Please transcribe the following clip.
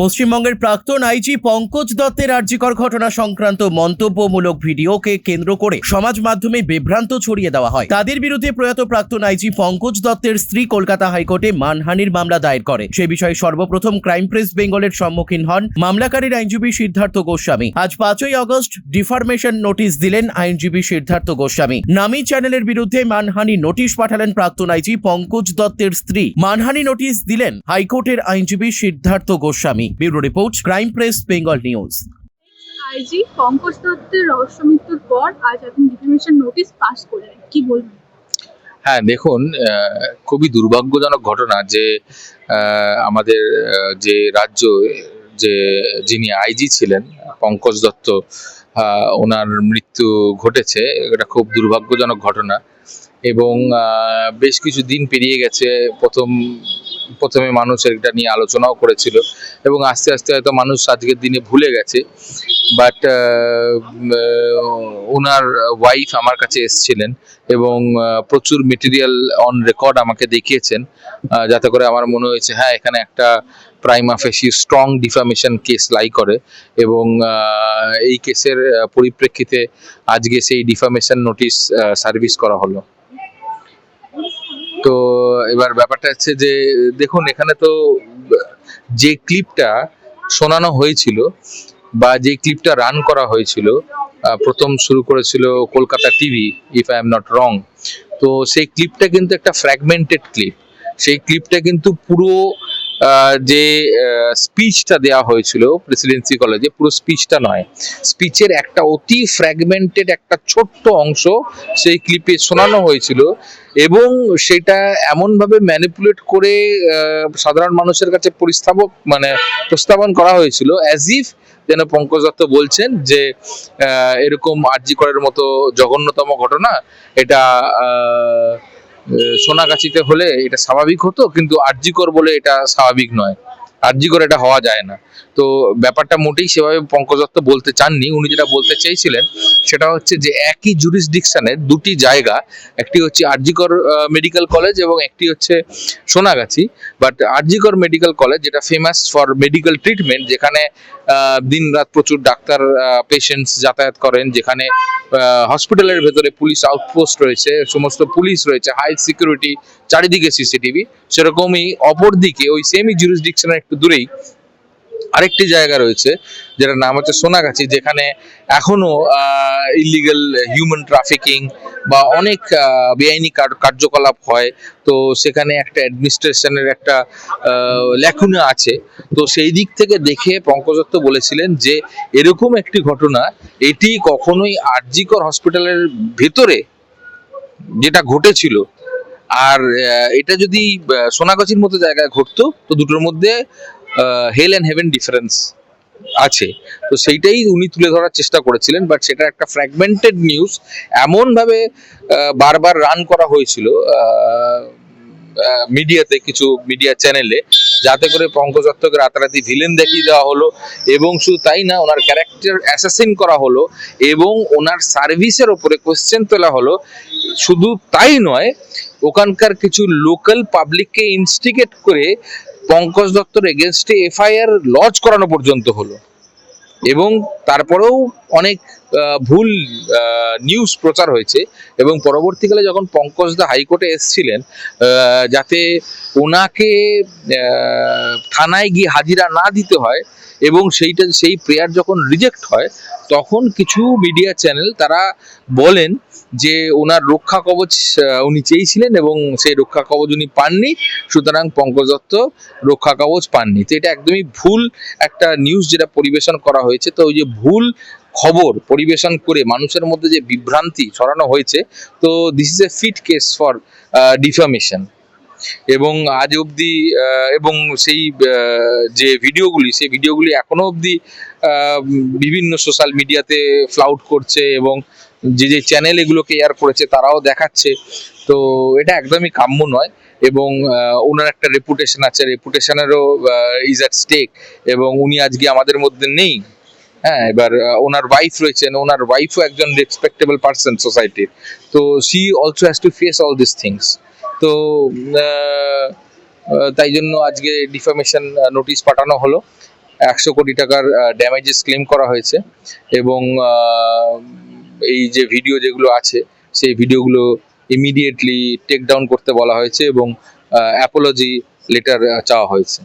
পশ্চিমবঙ্গের প্রাক্তন আইজি পঙ্কজ দত্তের আর্যিকর ঘটনা সংক্রান্ত মন্তব্যমূলক ভিডিওকে কেন্দ্র করে সমাজ মাধ্যমে বিভ্রান্ত ছড়িয়ে দেওয়া হয়। তাদের বিরুদ্ধে প্রয়াত প্রাক্তন আইজি পঙ্কজ দত্তের স্ত্রী কলকাতা হাইকোর্টে মানহানির মামলা দায়ের করে। সে বিষয়ে সর্বপ্রথম ক্রাইম প্রেস বেঙ্গলের সম্মুখীন হন মামলাকারীর আইনজীবী সিদ্ধার্থ গোস্বামী। আজ পাঁচই আগস্ট, ডিফরমেশন নোটিশ দিলেন আইনজীবী সিদ্ধার্থ গোস্বামী। নামি চ্যানেলের বিরুদ্ধে মানহানি নোটিশ পাঠালেন প্রাক্তন আইজি পঙ্কজ দত্তের স্ত্রী। মানহানি নোটিশ দিলেন হাইকোর্টের আইনজীবী Siddhartha Goswami. Bureau report crime press Bengal news. IG Pankaj দত্তের রহস্য মৃত্যুর পর আজ আপনি ডিফামেশন নোটিশ পাস করলেন। কি বলবেন? হ্যাঁ দেখুন খুবই দুর্ভাগ্যজনক ঘটনা যে আমাদের যে রাজ্য যে যিনি আইজি ছিলেন পঙ্কজ দত্ত ওনার মৃত্যু ঘটেছে। এটা খুব দুর্ভাগ্যজনক ঘটনা। এবং বেশ কিছু দিন পেরিয়ে গেছে। প্রথম প্রথমে মানুষ এটা নিয়ে আলোচনাও করেছিল এবং আস্তে আস্তে হয়তো মানুষ আজকের দিনে ভুলে গেছে। বাট ওনার ওয়াইফ আমার কাছে এসেছিলেন এবং প্রচুর মেটেরিয়াল অন রেকর্ড আমাকে দেখিয়েছেন যাতে করে আমার মনে হয়েছে হ্যাঁ এখানে একটা prima facie strong defamation case lie করে এবং এই কেসের পরিপ্রেক্ষিতে আজকে সেই ডিফামেশন নোটিশ সার্ভিস করা হলো। তো এবার ব্যাপারটা হচ্ছে যে, দেখুন, এখানে তো যে ক্লিপটা শোনানো হয়েছিল বা যে ক্লিপটা রান করা হয়েছিল প্রথম শুরু করেছিল Kolkata TV if I am not wrong তো সেই ক্লিপটা কিন্তু একটা ফ্র্যাগমেন্টেড ক্লিপ সেই ক্লিপটা কিন্তু পুরো যে স্পিচটা দেওয়া হয়েছিল প্রেসিডেন্সি কলেজে পুরো স্পিচটা নয়। স্পিচের একটা অতি ফ্র্যাগমেন্টেড একটা ছোট্ট অংশ সেই ক্লিপে শোনানো হয়েছিল এবং সেটা এমনভাবে ম্যানিপুলেট করে সাধারণ মানুষের কাছে পরিস্থাপক মানে প্রস্তাবন করা হয়েছিল অ্যাজ ইফ যেন পঙ্কজ দত্ত বলছেন যে এরকম আরজি করের মতো জঘন্যতম ঘটনা, এটা সোনাগাছিতে হলে এটা স্বাভাবিক হতো, কিন্তু আরজিকর বলে এটা স্বাভাবিক নয়। আরজিকর এটা হওয়া যায় না। তো ব্যাপারটা মোটেই সেভাবে পঙ্কজ দত্ত বলতে চাননি। উনি যেটা বলতে চেয়েছিলেন সেটা হচ্ছে যে একই জুরিসডিকশনের দুটি জায়গা, একটি হচ্ছে আরজিকর মেডিকেল কলেজ এবং একটি হচ্ছে Sonagachi. But RG Kar medical college যেটা ফেমাস ফর মেডিকেল ট্রিটমেন্ট যেখানে দিন রাত প্রচুর ডাক্তার পেশেন্টস যাতায়াত করেন, যেখানে হসপিটালের ভেতরে পুলিশ আউটপোস্ট রয়েছে, সমস্ত পুলিশ রয়েছে হাই সিকিউরিটি চারিদিকে সিসিটিভি সেরকমই অপরদিকে ওই সেমই জুরিসডিকশনের একটু দূরেই আরেকটি জায়গা রয়েছে, যেটার নাম হচ্ছে সোনাগাছি, যেখানে এখনও ইলিগাল হিউম্যান ট্রাফিকিং বা অনেক বেআইনি কার্যকলাপ হয়। তো সেখানে একটা অ্যাডমিনিস্ট্রেশনের একটা লেখুনা আছে। তো সেই দিক থেকে দেখে পঙ্কজ দত্ত বলেছিলেন যে, এরকম একটি ঘটনা, এটি কখনোই আরজিকর হসপিটালের ভেতরে যেটা ঘটেছিল, আর এটা যদি সোনাগাছির মতো জায়গায় ঘটতো, তো দুটোর মধ্যে হেল অ্যান্ড হেভেন ডিফারেন্স আছে। তো সেইটাই উনি তুলে ধরার চেষ্টা করেছিলেন বাট সেটা একটা ফ্র্যাগমেন্টেড নিউজ এমনভাবে বারবার রান করা হয়েছিল মিডিয়াতে কিছু মিডিয়া চ্যানেলে যাতে করে পঙ্কজ দত্তকে রাতারাতি ভিলেন দেখিয়ে দেওয়া হলো, এবং শুধু তাই না, ওনার ক্যারেক্টার অ্যাসাসিন করা হলো, এবং ওনার সার্ভিসের ওপরে কোশ্চেন তোলা হলো। শুধু তাই নয়, ওখানকার কিছু লোকাল পাবলিককে ইনস্টিগেট করে পঙ্কজ দত্তর এগেনস্টে এফআইআর লজ করানো পর্যন্ত হলো। এবং তারপরেও অনেক ভুল নিউজ প্রচার হয়েছে এবং পরবর্তীকালে যখন পঙ্কজ দা হাইকোর্টে এসেছিলেন যাতে ওনাকে থানায় গিয়ে হাজিরা না দিতে হয় এবং সেইটা, সেই প্রেয়ার যখন রিজেক্ট হয়, তখন কিছু মিডিয়া চ্যানেল তারা বলেন যে ওনার রক্ষা কবচ উনি চেয়েছিলেন এবং সেই রক্ষা কবচ উনি পাননি, সুতরাং পঙ্কজ দত্ত রক্ষা কবচ পাননি। তো এটা একদমই ভুল একটা নিউজ যেটা পরিবেশন করা হয়েছে। তো ওই যে ভুল খবর পরিবেশন করে মানুষের মধ্যে যে বিভ্রান্তি ছড়ানো হয়েছে, তো this is a fit case for defamation এবং আজ অবধি এবং সেই যে ভিডিওগুলি, সেই ভিডিওগুলি এখনও অবধি বিভিন্ন সোশ্যাল মিডিয়াতে ফ্লাউট করছে এবং যে যে চ্যানেল এগুলোকে এয়ার করেছে তারাও দেখাচ্ছে। তো এটা একদমই কাম্য নয় এবং ওনার একটা রেপুটেশন আছে রেপুটেশনেরও ইজ অ্যাট স্টেক এবং উনি আজকে আমাদের মধ্যে নেই। হ্যাঁ এবার ওনার ওয়াইফ রয়েছেন, ওনার ওয়াইফও একজন রেসপেক্টেবল পার্সন সোসাইটির তো she also has to face all this things তো তাই জন্য আজকে ডিফামেশন নোটিশ পাঠানো হলো। একশো কোটি টাকার ড্যামেজেস ক্লেম করা হয়েছে। এবং এই যে ভিডিও যেগুলো আছে, সেই ভিডিওগুলো ইমিডিয়েটলি টেক ডাউন করতে বলা হয়েছে এবং অ্যাপোলজি লেটার চাওয়া হয়েছে।